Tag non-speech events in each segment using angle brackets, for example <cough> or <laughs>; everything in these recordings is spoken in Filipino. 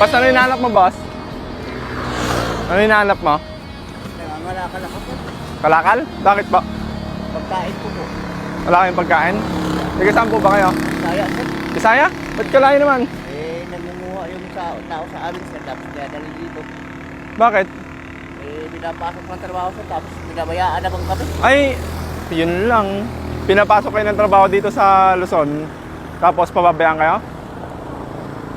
Pas, ano hinahanap mo, boss? Ano hinahanap mo? Nangangalakal ako po. Kalakal? Bakit po? Pagkain ko po. Wala kayong pagkain? Taga saan po ba kayo? Kaya sir, Bisaya? Ba't kalayo naman? eh, nangunguha yung tao, tao sa amin sir, tapos kaya dali dito. Bakit? Eh, pinapasok ng trabaho sir, tapos pinabayaan naman kami. Ay, yun lang. Pinapasok kayo ng trabaho dito sa Luzon. Tapos pababayaan kayo?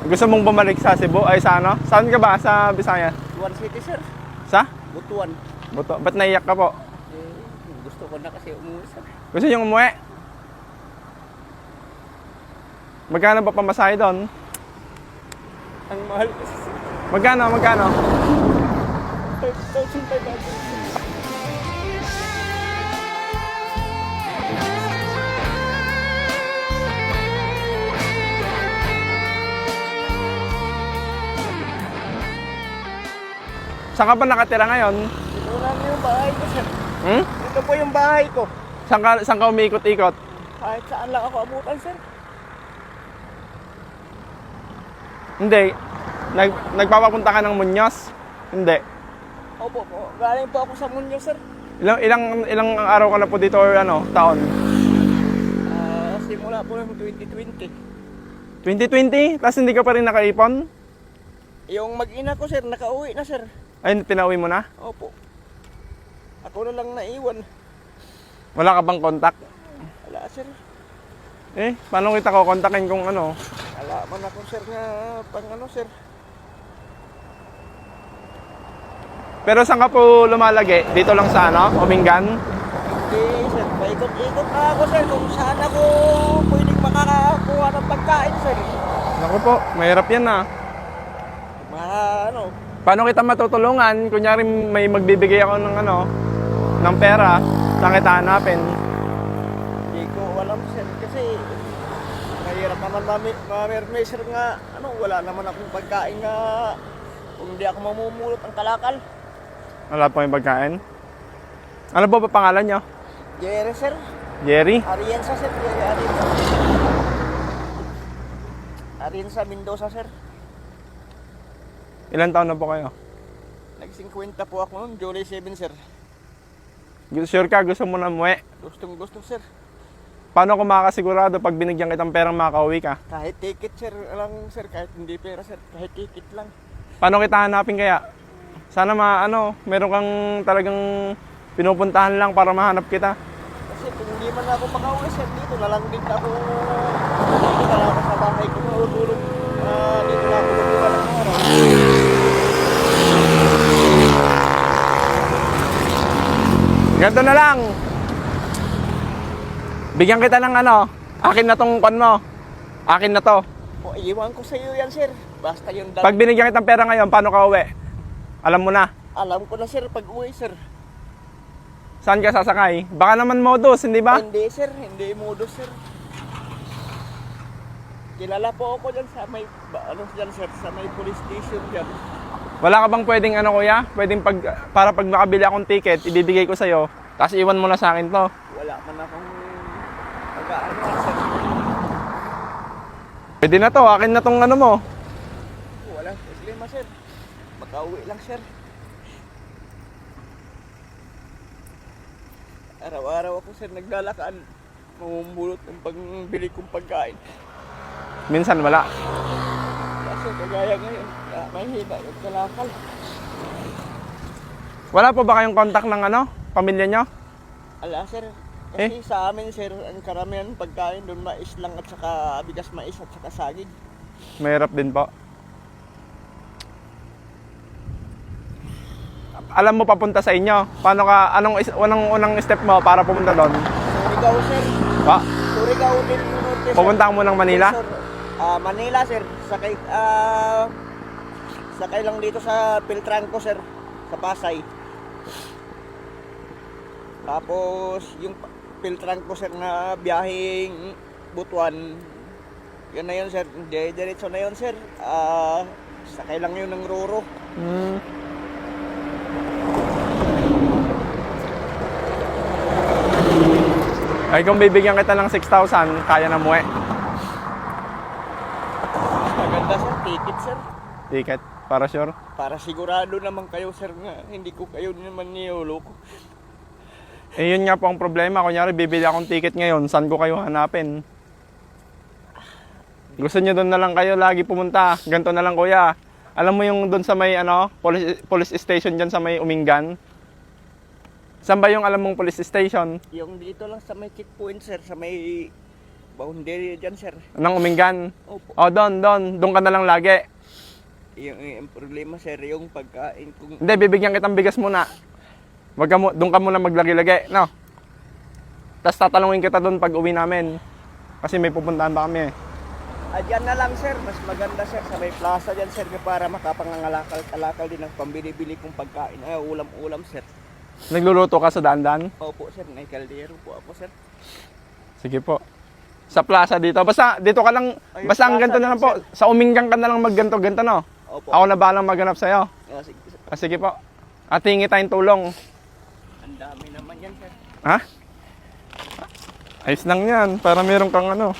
Gusto mong bumalik sa Cebu? Ay, sa ano? Saan ka ba? Sa Bisaya? Butuan City sir, Sa? Butuan. Buto. Ba't naiyak ka po? Eh, gusto ko na kasi umuwi sir. Gusto niyong umuwi? Magkano ba pamasahe doon? Ang mahal kasi sir, Magkano? Magkano? 5,500. Saan ka pa nakatira ngayon? Ito lang yung bahay ko sir. Hmm? Ito po yung bahay ko. Saan ka, saan ka umiikot-ikot? Kahit saan lang ako abutan sir. Hindi. Nag, nagpapapunta ka ng Muñoz? Hindi. Opo po, galing po ako sa Munyo sir. Ilang, ilang, ilang araw ka na po dito or ano, taon? Ah, simula po ng 2020. 2020? Tapos hindi ka pa rin nakaipon? Yung mag-ina ko sir, nakauwi na sir. Ay, pinauwi mo na? Opo. Ako na lang naiwan. Wala ka bang contact? Wala sir. Eh, paano kita ko kontakin kung ano? Wala man ako sir nga pang ano sir. Pero saan ka po lumalagi? Dito lang sa ano? Umingan? Hindi sir, paikot-ikot na ako sir kung saan ako pwedeng makakakuha ng pagkain sir. Naku po, mahirap yan ah. Mga ano, Paano kita matutulungan? Kunyari may magbibigay ako ng ano, ng pera, saan kita hanapin? hindi ko alam sir kasi mahirap naman sir nga ano, wala naman akong pagkain nga kung hindi ako mamumulot ang kalakal. Wala po yung pagkain. Ano po ba pangalan nyo? Jerry sir, Jerry? Arienza sir, Jerry Arienza. Arienza Mendoza sir. Ilan taon na po kayo? Nag-50 po ako noon, July 7 sir. Sure ka, gusto mo na umuwi? Gustong gusto sir. Paano kung makakasigurado pag binigyan kitang perang makauwi ka? Kahit ticket sir lang sir, kahit hindi pera sir, kahit ticket lang. Paano kita hanapin kaya? Sana ma ano, meron kang talagang pinupuntahan lang para mahanap kita. Kasi kung hindi man ako makauwi sir, dito na lang din ako. Dito na lang ako sa bahay ko matutulog. Ah, dito na ako magbuka ng araw. Ganito na lang. Bigyan kita ng ano, akin na tong kon mo. Akin na to. O, iwan ko sa iyo yan sir. Basta yung dami. Pag binigyan kitang pera ngayon, paano ka uwi? Alam mo na. Alam ko na sir, pag uwi sir. Saan ka sasakay? Baka naman modus, hindi ba? Hindi sir, hindi modus sir. Kilala po ako dyan sa may, ano dyan sir, sa may police station dyan. Wala ka bang pwedeng ano kuya? Pwedeng pag, para pag makabili akong ticket, ibibigay ko sa'yo. Tapos iwan mo na sa akin to. Wala man akong pag-ano. Pwede na to, akin na tong ano mo. Walang problema sir. Makauwi lang sir. Araw-araw ako sir naglalakad. Mamumulot ng pangbili kong pagkain. Minsan wala. Kagaya ngayon, ah, may hina yung kalakal. Wala po ba kayong contact ng ano? Pamilya nyo? Ala sir, kasi sa amin sir, ang karamihan pagkain doon mais lang at saka bigas mais at saka saging. Mahirap din po. Alam mo papunta sa inyo. Paano ka, anong is, unang, step mo para pumunta doon? Surigao sir, Pa, Surigao din Norte ka mo ng Manila? Sir, ah, Manila sir, sakay, ah, sakay lang dito sa Piltranco sir, sa Pasay. Tapos yung Piltranco sir na biyaheng Butuan, yun na yun sir, diretso na yun sir. Ah, sakay lang yun ng Roro. Hmm. Ay kung bibigyan kita ng 6,000, kaya na muwi. Maganda sir, ticket para sure. Para sigurado naman kayo sir nga hindi ko kayo naman niloloko. Eh yun nga po ang problema. Kunyari, bibili akong ticket ngayon, saan ko kayo hanapin? Gusto nyo doon na lang kayo lagi pumunta. Ganto na lang kuya. Alam mo yung doon sa may ano, police, police station dyan sa may Umingan? Saan ba yung alam mong police station? Yung dito lang sa may checkpoint sir, sa may boundary dyan sir. Ng Umingan? Opo. O doon, doon. Doon ka na lang lagi. Yung, yung problema sir, yung pagkain kung Hindi, bibigyan kitang bigas muna. Wag ka mo, doon ka muna maglagi-lagi, no? Tapos tatalungin kita doon pag uwi namin. Kasi may pupuntahan pa kami eh. Ah, dyan na lang sir, mas maganda sir sa may plaza dyan sir para makapangangalakal-kalakal din ng pambili-bili kong pagkain. Ay, ulam-ulam sir. Nagluluto ka sa daan-daan? Opo sir, may kaldero po ako sir. Sige po. Sa plaza dito. Basta dito ka lang, Ay, basta ang plaza ganito na lang din, po. Sa uminggang ka na lang magganto-ganto, no? Opo. Ako na balang maghanap sa'yo. Ah, sige, sir. Ah, sige po. At hingi tayong tulong. Ang dami naman yan sir. Ha? Ayos lang yan. Para meron kang ano.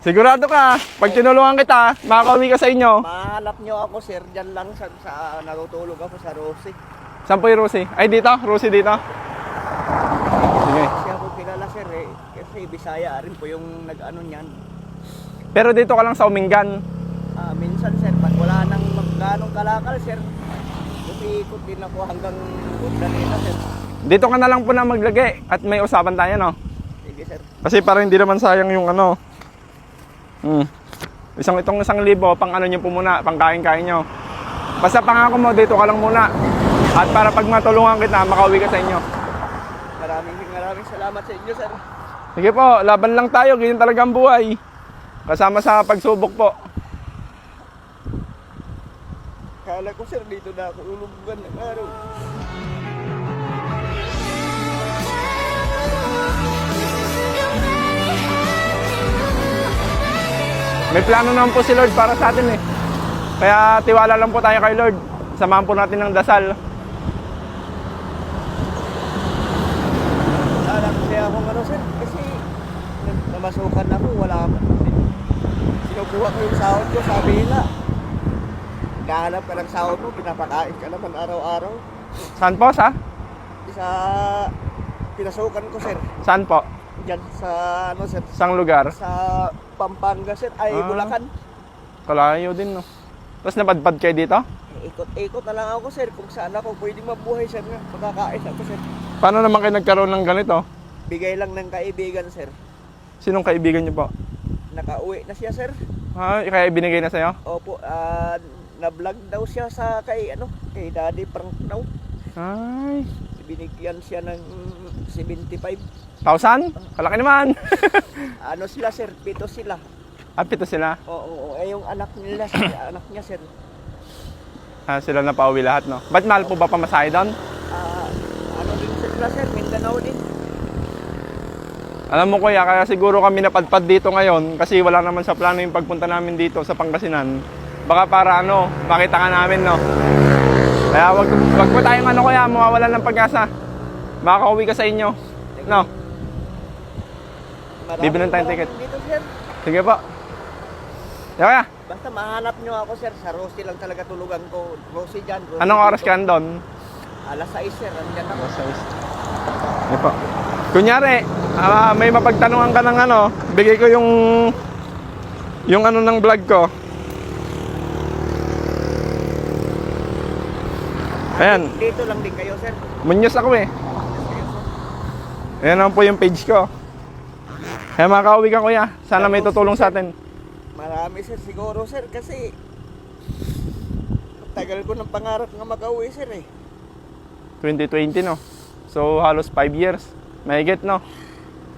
Sigurado ka, pag tinulungan kita, makakauwi ka sa inyo. Mahanap nyo ako sir, dyan lang sa, sa natutulog ako sa Rosie. Saan po yung Rosie? Ay, dito? Rosie dito? Sige. Kasi ako kilala sir eh, kasi Bisaya rin po yung nag-ano niyan. Pero dito ka lang sa Umingan. Ah, minsan sir, pag wala nang magkanong kalakal sir, umiikot din ako hanggang nila sir. Dito ka na lang po na maglagay at may usapan tayo, no? Sige sir. Kasi para hindi naman sayang yung ano. Hmm. Isang itong isang libo, pang ano nyo po muna, pang kain-kain nyo. Basta pangako mo, dito ka lang muna. At para pag matulungan kita, makauwi ka sa inyo. Maraming maraming salamat sa inyo sir. Sige po, laban lang tayo, ganyan talaga ang buhay. Kasama sa pagsubok po. Kala ko sir, dito na ako ulubugan ng araw. May plano naman po si Lord para sa atin eh. Kaya tiwala lang po tayo kay Lord. Samahan po natin ng dasal. Kala ko siya akong ano sir, kasi namasukan ako, wala ako. Sinukuha ko yung sahod ko, sabi nila. Kahanap ka ng sahod mo, pinapakain ka naman araw-araw. Saan po? Sa? Sa pinasukan ko sir, Saan po? dyan sa ano sir, Sang lugar? sa Pampanga sir, ay Ah. Bulacan. Kalayo din, no? Tapos napadpad kayo dito? Ikot-ikot na lang ako sir kung saan ako pwedeng mabuhay sir. Makakain ako sir. Paano naman kayo nagkaroon ng ganito? Bigay lang ng kaibigan sir. Sinong kaibigan niyo po? Nakauwi na siya sir. Ha? Kaya binigay na sa'yo? Opo, ah, na-vlog daw siya sa kay ano, kay Daddy Frank daw. Ay. Binigyan siya ng 75. Thousand? Kalaki naman. <laughs> Ano sila sir? Pito sila. Apito sila. Oo, oo, eh yung anak nila, sir, <coughs> anak niya sir. Ah, sila na pauwi lahat, no? Ba't mahal po ba pamasahe doon? Ah, ano din sila sir, Mindanao din. Alam mo kuya, kaya siguro kami napadpad dito ngayon kasi wala naman sa plano yung pagpunta namin dito sa Pangasinan. Baka para ano, makita ka namin, no? Kaya wag, wag po tayong ano kuya, mawawalan ng pag-asa. Makakauwi ka sa inyo. No? Bibilan tayong ticket. Dito sir. Sige po. Yeah, kuya, Basta mahanap nyo ako sir, sa Rosie lang talaga tulugan ko. Rosie dyan. Rosie anong oras ka doon? Alas 6 sir, andyan ako. Sige po. Kunyari, ah, may mapagtanungan ka ng ano, bigay ko yung yung ano ng vlog ko. Ayan, Dito lang din kayo sir. munyos ako eh. Ayan naman po yung page ko. Kaya makakauwi ka kuya. Sana may tutulong sa atin. Marami sir siguro sir kasi tagal ko ng pangarap nga makauwi sir eh. 2020 no. So halos 5 years. May get no.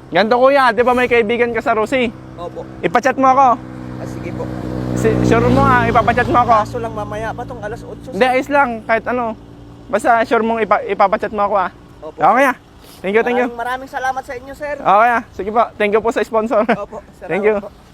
Ganto kuya, di ba may kaibigan ka sa Rosie? Opo. Ipachat mo ako. Ah, sige po. Si, sure mo ha, ipapachat mo ako. Kaso lang mamaya pa tong alas 8 Hindi, ayos lang. Kahit ano. Basta sure mong ipa, ipapachat mo ako ah. Opo. Okay ah. Thank you, thank you. Maraming, maraming salamat sa inyo sir. Okay ah. Sige po. Thank you po sa sponsor. Opo. <laughs> Thank you. po.